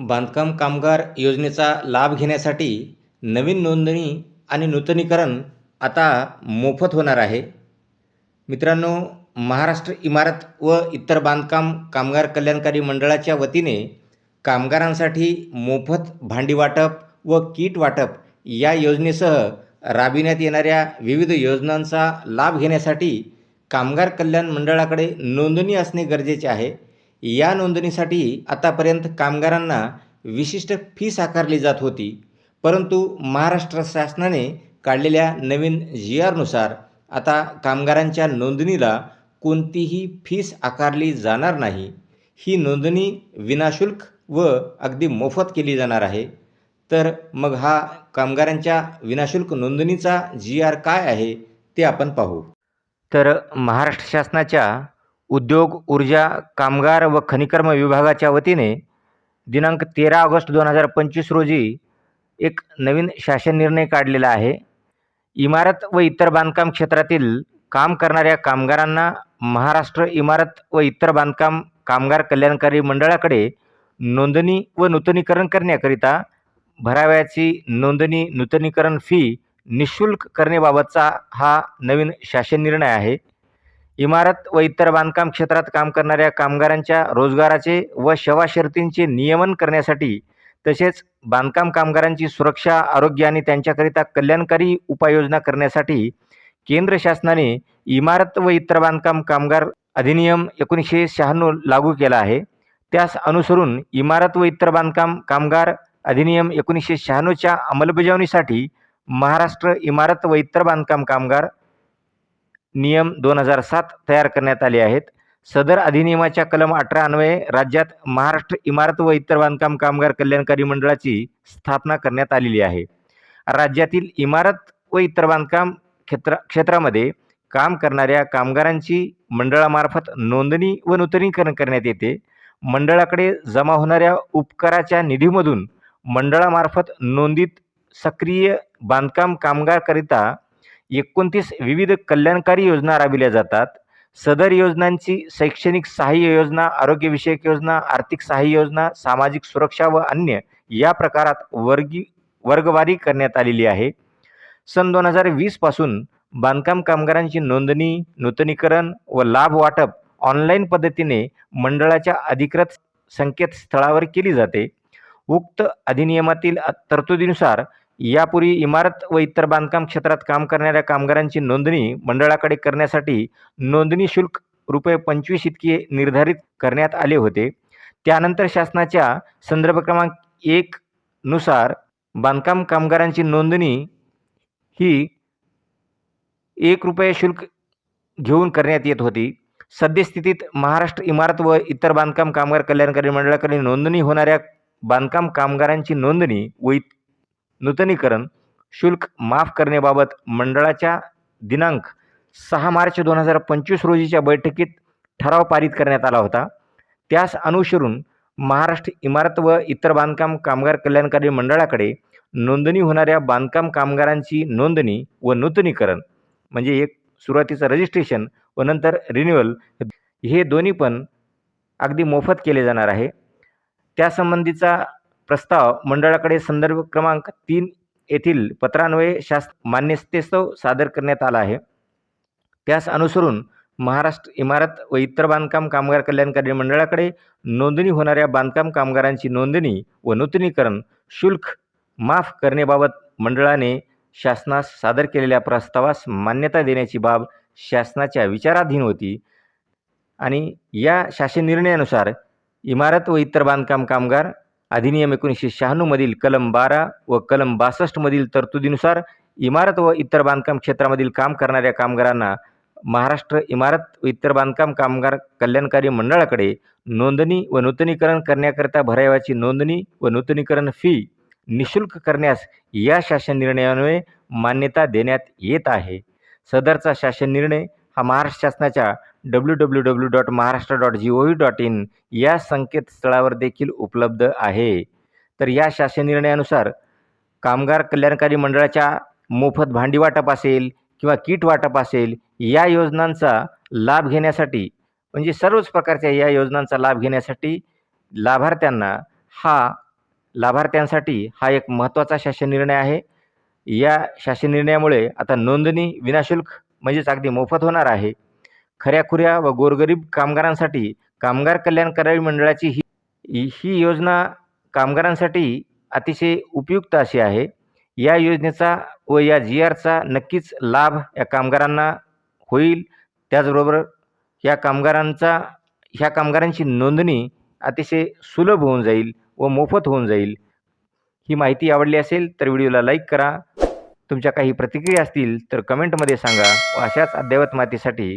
बांधकाम कामगार योजनेचा लाभ घेण्यासाठी नवीन नोंदणी आणि नूतनीकरण आता मोफत होणार आहे. मित्रांनो महाराष्ट्र इमारत व इतर बांधकाम कामगार कल्याणकारी मंडळाच्या वतीने कामगारांसाठी मोफत भांडी वाटप व किट वाटप या योजनेसह राबविण्यात येणाऱ्या विविध योजनांचा लाभ घेण्यासाठी कामगार कल्याण मंडळाकडे नोंदणी असणे गरजेचे आहे. या नोंदणीसाठी आतापर्यंत कामगारांना विशिष्ट फीस आकारली जात होती परंतु महाराष्ट्र शासनाने काढलेल्या नवीन जी आरनुसार आता कामगारांच्या नोंदणीला कोणतीही फीस आकारली जाणार नाही. ही नोंदणी विनाशुल्क व अगदी मोफत केली जाणार आहे. तर मग हा कामगारांच्या विनाशुल्क नोंदणीचा जी आर काय आहे ते आपण पाहू. तर महाराष्ट्र शासनाच्या उद्योग ऊर्जा कामगार व खनिकर्म विभागाच्या वतीने दिनांक तेरा ऑगस्ट दोन हजार पंचवीस रोजी एक नवीन शासन निर्णय काढलेला आहे. इमारत व इतर बांधकाम क्षेत्रातील काम करणाऱ्या कामगारांना महाराष्ट्र इमारत व इतर बांधकाम कामगार कल्याणकारी मंडळाकडे नोंदणी व नूतनीकरण करण्याकरिता भरावयाची नोंदणी नूतनीकरण फी निशुल्क करण्याबाबतचा हा नवीन शासन निर्णय आहे. इमारत व इतर बांधकाम क्षेत्रात काम करणाऱ्या कामगारांच्या रोजगाराचे व शवा शर्तींचे नियमन करण्यासाठी तसेच बांधकाम कामगारांची सुरक्षा आरोग्य आणि त्यांच्याकरिता कल्याणकारी उपाययोजना करण्यासाठी केंद्र शासनाने इमारत व इतर बांधकाम कामगार अधिनियम एकोणीसशे शहाण्णव लागू केला आहे. त्यास अनुसरून इमारत व इतर बांधकाम कामगार अधिनियम एकोणीसशे शहाण्णवच्या अंमलबजावणीसाठी महाराष्ट्र इमारत व इतर बांधकाम कामगार नियम दोन हजार सात तयार करण्यात आले आहेत. सदर अधिनियमाच्या कलम अठरा अन्वये राज्यात महाराष्ट्र इमारत व इतर बांधकाम कामगार कल्याणकारी मंडळाची स्थापना करण्यात आलेली आहे. राज्यातील इमारत व इतर बांधकाम क्षेत्र क्षेत्रामध्ये काम करणाऱ्या कामगारांची मंडळामार्फत नोंदणी व नूतनीकरण करण्यात येते. मंडळाकडे जमा होणाऱ्या उपकाराच्या निधीमधून मंडळामार्फत नोंदीत सक्रिय बांधकाम कामगारकरिता एकोणतीस विविध कल्याणकारी योजना राबविल्या जातात. सदर योजनांची शैक्षणिक सहाय्य योजना आरोग्यविषयक योजना आर्थिक सहाय्य योजना सामाजिक सुरक्षा व अन्य या प्रकारात वर्गी वर्गवारी करण्यात आलेली आहे. सन दोन हजार वीसपासून बांधकाम कामगारांची नोंदणी नूतनीकरण व लाभ वाटप ऑनलाईन पद्धतीने मंडळाच्या अधिकृत संकेतस्थळावर केली जाते. उक्त अधिनियमातील तरतुदीनुसार यापूर्वी इमारत व इतर बांधकाम क्षेत्रात काम करणाऱ्या कामगारांची नोंदणी मंडळाकडे करण्यासाठी नोंदणी शुल्क रुपये पंचवीस इतके निर्धारित करण्यात आले होते. त्यानंतर शासनाच्या संदर्भ क्रमांक एक नुसार बांधकाम कामगारांची नोंदणी ही एक रुपये शुल्क घेऊन करण्यात येत होती. सद्यस्थितीत महाराष्ट्र इमारत व इतर बांधकाम कामगार कल्याणकारी मंडळाकडे नोंदणी होणाऱ्या बांधकाम कामगारांची नोंदणी व नूतनीकरण शुल्क माफ करण्याबाबत मंडळाच्या दिनांक सहा मार्च दोन हजार पंचवीस रोजीच्या बैठकीत ठराव पारित करण्यात आला होता. त्यास अनुसरून महाराष्ट्र इमारत व इतर बांधकाम कामगार कल्याणकारी मंडळाकडे नोंदणी होणाऱ्या बांधकाम कामगारांची नोंदणी व नूतनीकरण म्हणजे एक सुरुवातीचं रजिस्ट्रेशन व नंतर रिन्युअल हे दोन्ही पण अगदी मोफत केले जाणार आहे. त्यासंबंधीचा प्रस्ताव मंडळाकडे संदर्भ क्रमांक तीन येथील पत्रान्वये शास मान्यतेस्तव सादर करण्यात आला आहे. त्यास अनुसरून महाराष्ट्र इमारत व इतर बांधकाम कामगार कल्याणकारी मंडळाकडे नोंदणी होणाऱ्या बांधकाम कामगारांची नोंदणी व नूतनीकरण शुल्क माफ करण्याबाबत मंडळाने शासनास सादर केलेल्या प्रस्तावास मान्यता देण्याची बाब शासनाच्या विचाराधीन होती आणि या शासन निर्णयानुसार इमारत व इतर बांधकाम कामगार अधिनियम एकोणीसशे शहाण्णवमधील कलम बारा व कलम बासष्टमधील तरतुदीनुसार इमारत व इतर बांधकाम क्षेत्रामधील काम करणाऱ्या कामगारांना महाराष्ट्र इमारत व इतर बांधकाम कामगार कल्याणकारी मंडळाकडे नोंदणी व नूतनीकरण करण्याकरिता भरावयाची नोंदणी व नूतनीकरण फी निशुल्क करण्यास या शासन निर्णयामुळे मान्यता देण्यात येत आहे. सदरचा शासन निर्णय हा महाराष्ट्र शासनाच्या W W W dot Maharashtra dot G O V dot in या संकेतस्थळावर देखील उपलब्ध आहे. तर या शासन निर्णयानुसार कामगार कल्याणकारी मंडळाच्या मोफत भांडी वाटप असेल किंवा किट वाटप असेल या योजनांचा लाभ घेण्यासाठी म्हणजे सर्वच प्रकारच्या या योजनांचा लाभ घेण्यासाठी लाभार्थ्यांना हा लाभार्थ्यांसाठी हा एक महत्त्वाचा शासन निर्णय आहे. या शासन निर्णयामुळे आता नोंदणी विनाशुल्क म्हणजेच अगदी मोफत होणार आहे. खऱ्याखुऱ्या व गोरगरीब कामगारांसाठी कामगार कल्याणकारी मंडळाची ही ही योजना कामगारांसाठी अतिशय उपयुक्त अशी आहे. या योजनेचा व या जी आरचा नक्कीच लाभ या कामगारांना होईल. त्याचबरोबर या कामगारांचा ह्या कामगारांची नोंदणी अतिशय सुलभ होऊन जाईल व मोफत होऊन जाईल. ही माहिती आवडली असेल तर व्हिडिओला लाईक करा. तुमच्या काही प्रतिक्रिया असतील तर कमेंटमध्ये सांगा व अशाच अद्ययावत माहितीसाठी